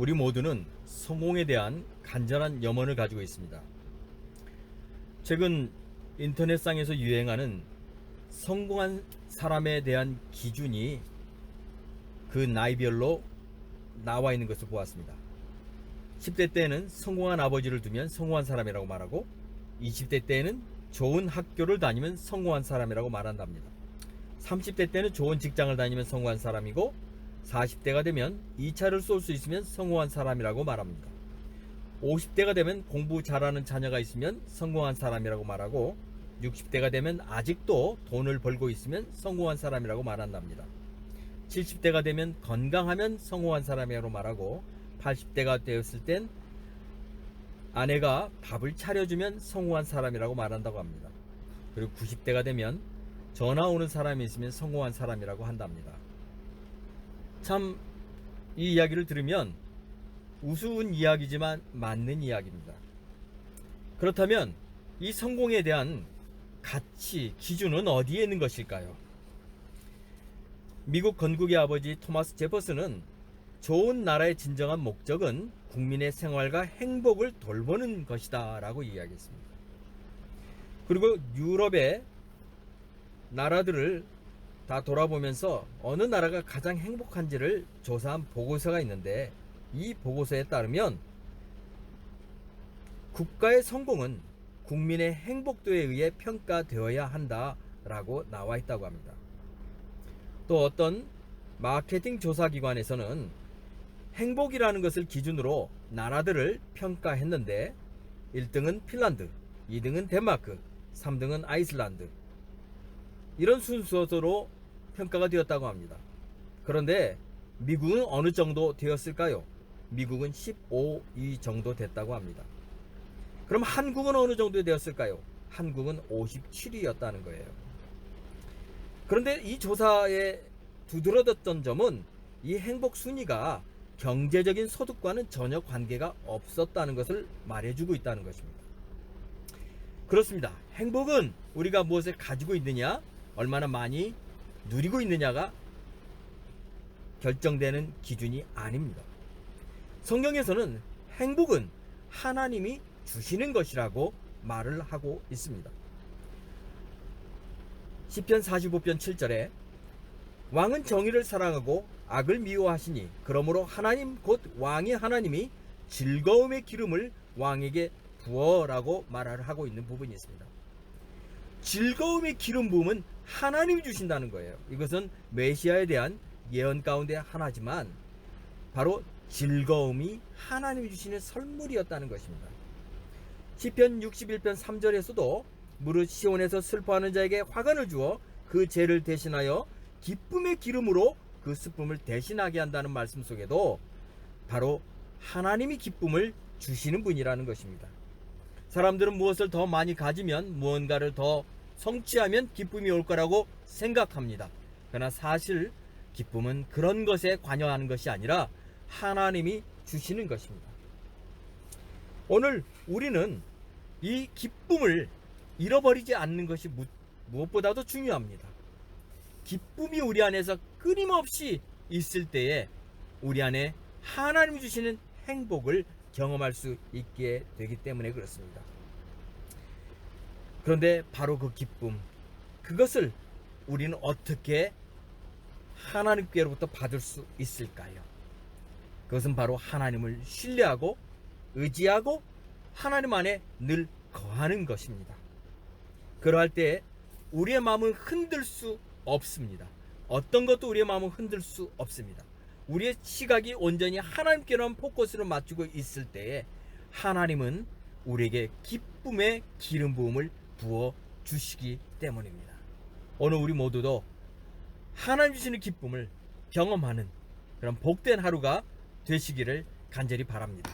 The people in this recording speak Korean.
우리 모두는 성공에 대한 간절한 염원을 가지고 있습니다. 최근 인터넷상에서 유행하는 성공한 사람에 대한 기준이 그 나이별로 나와 있는 것을 보았습니다. 10대 때는 성공한 아버지를 두면 성공한 사람이라고 말하고 20대 때는 좋은 학교를 다니면 성공한 사람이라고 말한답니다. 30대 때는 좋은 직장을 다니면 성공한 사람이고 40대가 되면 2차를 쏠 수 있으면 성공한 사람이라고 말합니다. 50대가 되면 공부 잘하는 자녀가 있으면 성공한 사람이라고 말하고 60대가 되면 아직도 돈을 벌고 있으면 성공한 사람이라고 말한답니다. 70대가 되면 건강하면 성공한 사람이라고 말하고 80대가 되었을 땐 아내가 밥을 차려주면 성공한 사람이라고 말한다고 합니다. 그리고 90대가 되면 전화 오는 사람이 있으면 성공한 사람이라고 한답니다. 참 이 이야기를 들으면 우스운 이야기지만 맞는 이야기입니다. 그렇다면 이 성공에 대한 가치, 기준은 어디에 있는 것일까요? 미국 건국의 아버지 토마스 제퍼슨은 좋은 나라의 진정한 목적은 국민의 생활과 행복을 돌보는 것이다 라고 이야기했습니다. 그리고 유럽의 나라들을 다 돌아보면서 어느 나라가 가장 행복한지를 조사한 보고서가 있는데 이 보고서에 따르면 국가의 성공은 국민의 행복도에 의해 평가되어야 한다라고 나와 있다고 합니다. 또 어떤 마케팅 조사 기관에서는 행복이라는 것을 기준으로 나라들을 평가했는데 1등은 핀란드, 2등은 덴마크, 3등은 아이슬란드 이런 순서로 평가가 되었다고 합니다. 그런데 미국은 어느 정도 되었을까요? 미국은 15위 정도 됐다고 합니다. 그럼 한국은 어느 정도 되었을까요? 한국은 57위였다는 거예요. 그런데 이 조사에 두드러졌던 점은 이 행복 순위가 경제적인 소득과는 전혀 관계가 없었다는 것을 말해주고 있다는 것입니다. 그렇습니다. 행복은 우리가 무엇을 가지고 있느냐, 얼마나 많이 누리고 있느냐가 결정되는 기준이 아닙니다. 성경에서는 행복은 하나님이 주시는 것이라고 말을 하고 있습니다. 시편 45편 7절에 왕은 정의를 사랑하고 악을 미워하시니 그러므로 하나님 곧 왕의 하나님이 즐거움의 기름을 왕에게 부어라고 말을 하고 있는 부분이 있습니다. 즐거움의 기름 부음은 하나님이 주신다는 거예요. 이것은 메시아에 대한 예언 가운데 하나지만 바로 즐거움이 하나님이 주시는 선물이었다는 것입니다. 시편 61편 3절에서도 무릇 시온에서 슬퍼하는 자에게 화관을 주어 그 죄를 대신하여 기쁨의 기름으로 그 슬픔을 대신하게 한다는 말씀 속에도 바로 하나님이 기쁨을 주시는 분이라는 것입니다. 사람들은 무엇을 더 많이 가지면 무언가를 더 성취하면 기쁨이 올 거라고 생각합니다. 그러나 사실 기쁨은 그런 것에 관여하는 것이 아니라 하나님이 주시는 것입니다. 오늘 우리는 이 기쁨을 잃어버리지 않는 것이 무, 무엇보다도 중요합니다. 기쁨이 우리 안에서 끊임없이 있을 때에 우리 안에 하나님이 주시는 행복을 경험할 수 있게 되기 때문에 그렇습니다. 그런데 바로 그 기쁨, 그것을 우리는 어떻게 하나님께로부터 받을 수 있을까요? 그것은 바로 하나님을 신뢰하고 의지하고 하나님 안에 늘 거하는 것입니다. 그러할 때 우리의 마음은 흔들 수 없습니다. 어떤 것도 우리의 마음을 흔들 수 없습니다. 우리의 시각이 온전히 하나님께로만 포커스를 맞추고 있을 때에 하나님은 우리에게 기쁨의 기름 부음을 부어 주시기 때문입니다. 오늘 우리 모두도 하나님 주시는 기쁨을 경험하는 그런 복된 하루가 되시기를 간절히 바랍니다.